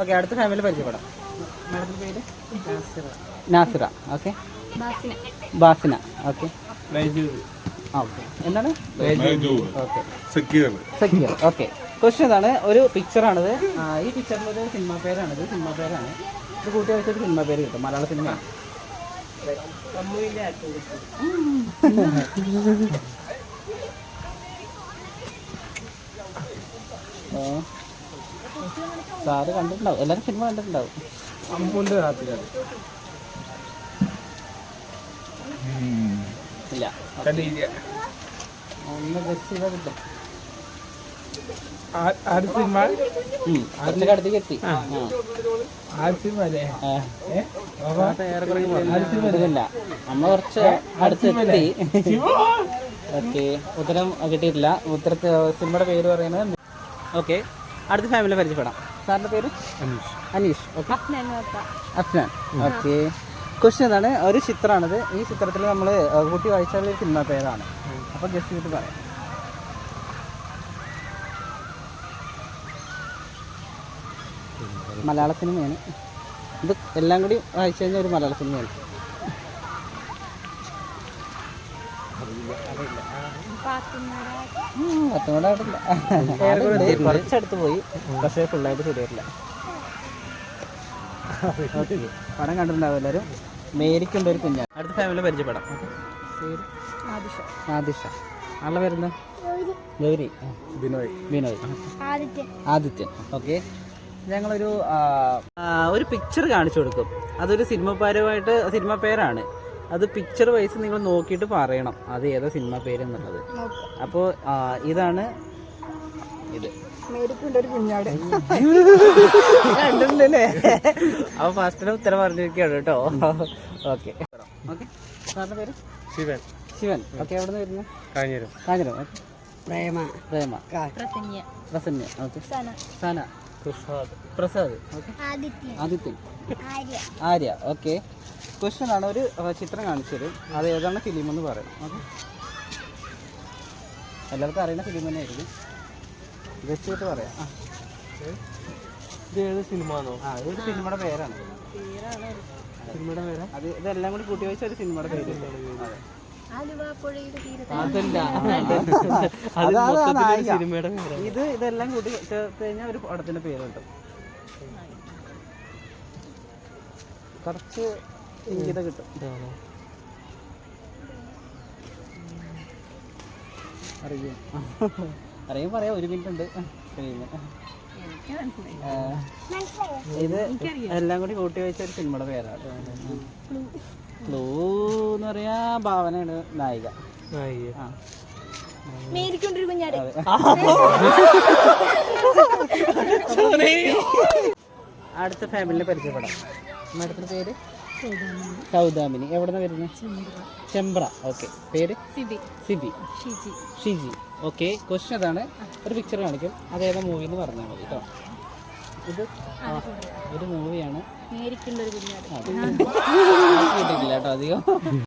Okay അടുത്ത family പരിചയപ്പെടാം. മാഡത്തിന്റെ പേര്? Nasira. Okay. Basina. Basina. Okay. Okay. എന്താണ്? Okay. Sakeer. Sakeer. Okay. Question ഇതാണ്. ഒരു പിക്ചറാണിത് ആ, ഈ പിക്ചറിൽ ഒരു സിനിമ പേരാണിത്. സിനിമ പേരാണ്. ഇത് കൂട്ടി വെച്ചൊരു സിനിമ പേര് കിട്ടും. മലയാള സിനിമ സാറ് കണ്ടിട്ടുണ്ടാവും. എല്ലാവരും സിനിമ കണ്ടിട്ടുണ്ടാവും. അമ്പൂന്റെ രാത്രിയാണ്. ഇല്ല. കണ്ടില്ല ഒന്ന് ഗസ് ചെയ്താൽ കിട്ടും. ആര് സിനിമ ഉം, കുറച്ചൊക്കെ അടുത്തേക്ക് എത്തി ആ. ആര് സിനിമ അല്ലേ? ഇതില്ല കുറച്ച് അടുത്തെത്തി ഓക്കെ. ഉത്തരം കിട്ടിയിട്ടില്ല. ഉത്തരത്തെ സിനിമയുടെ പേര് പറയുന്നത് ഓക്കെ. അടുത്ത ഫാമിലി പരിചയപ്പെടാം. സാറിന്റെ പേര്? Aneesh. Okay. Afnan okay. Question എന്താണ് ഒരു ചിത്രമാണിത്. ഈ ചിത്രത്തിൽ നമ്മൾ കുട്ടി വായിച്ചാൽ ഒരു സിനിമ പേരാണ്. അപ്പോൾ ജസ്റ്റ് ചെയ്തിട്ട് പറയാം. മലയാള സിനിമയാണ്. ഇത് എല്ലാം കൂടി വായിച്ചു കഴിഞ്ഞാൽ ഒരു മലയാള സിനിമയാണ്. കുറച്ചടുത്ത് പോയി പക്ഷേ ഫുള്ളായിട്ട് ശരിയായിട്ടില്ല. പടം കണ്ടിട്ടുണ്ടാവും എല്ലാവരും. മേരിക്കുണ്ട് ഒരു കുഞ്ഞാണ് അടുത്ത ഫാമിലി പരിചയപ്പെടാം. പേര്? ആദിഷ. ആളെ പേരെന്താ? ഗൗരി. ബിനോയ്. ബിനോയ്. ആദിത്യൻ. ഓക്കെ. ഞങ്ങളൊരു ഒരു പിക്ചർ കാണിച്ചു കൊടുക്കും. അതൊരു സിനിമ പേരുമായിട്ട് സിനിമ പേരാണ്. അത് പിക്ചർ വൈസ് നിങ്ങൾ നോക്കിയിട്ട് പറയണം. അത് ഏതാ സിനിമ പേര് എന്നുള്ളത്. അപ്പോൾ ഇതാണ് ഇത്. കണ്ടിട്ടില്ലേ? അപ്പൊ ഫസ്റ്റിന് ഉത്തരം പറഞ്ഞിരിക്കുകയാണ് കേട്ടോ. ഓക്കെ ഓക്കെ സാറിന്റെ പേര്? ശിവൻ. ശിവൻ. ഓക്കെ എവിടെ നിന്ന് വരുന്നു? Kanjiram Kanjiram okay Prema. Prema. Prasanya Prasanya okay Sana. Sana. Prasad. Prasad. Okay Adithya. Adithyan Arya. Arya. Okay question ആണ് ഒരു ചിത്രം കാണിച്ചു തരും അത് ഏതാണ് ഫിലിം എന്ന് പറയണം ഓക്കെ. എല്ലാവർക്കും അറിയുന്ന ഫിലിം തന്നെ ആയിരിക്കും ജസ്റ്റ് ചെയ്തിട്ട് പറയാം. ആ. ഇത് ഏത് സിനിമ ആണോ ആ ഇത് സിനിമയുടെ പേരാണ്. സിനിമയുടെ പേരാ? അത് ഇതെല്ലാം കൂടി കൂട്ടി വെച്ച ഒരു സിനിമയുടെ പേര്. സിനിമയുടെ പേരാ ഇത് ഇതെല്ലാം കൂടി ചേർത്ത് കഴിഞ്ഞാൽ ഒരു പടത്തിന്റെ പേരുണ്ട് കിട്ടും. കുറച്ച് ഇംഗിത കിട്ടും. അറിയും. അറിയും പറയാം ഒരു മിനിറ്റ് ഉണ്ട്. കഴിയുന്നു ഇത് എല്ലാം കൂടി കൂട്ടി വെച്ച ഒരു സിനിമയുടെ പേരാണ്. ക്ലൂ എന്ന് പറയാ ഭാവനയാണ് നായിക. ആ. മേരിക്കുണ്ട് ഒരു കുഞ്ഞാട് അടുത്ത ഫാമിലിനെ പരിചയപ്പെടാം. മാഡത്തിന്റെ പേര്? സൗദാമിനി എവിടെ നിന്ന് വരുന്നത് ചെമ്പ്ര. ഓക്കെ. പേര്? സിബി. സിബി. ഷിജി. ഓക്കെ. ക്വസ്റ്റ്യൻ അതാണ്. ഒരു പിക്ചർ കാണിക്കും. അതേതാ മൂവി എന്ന് പറഞ്ഞാൽ മതി കേട്ടോ ഇത് ഒരു മൂവിയാണ് കേട്ടിട്ടില്ല കേട്ടോ അധികം.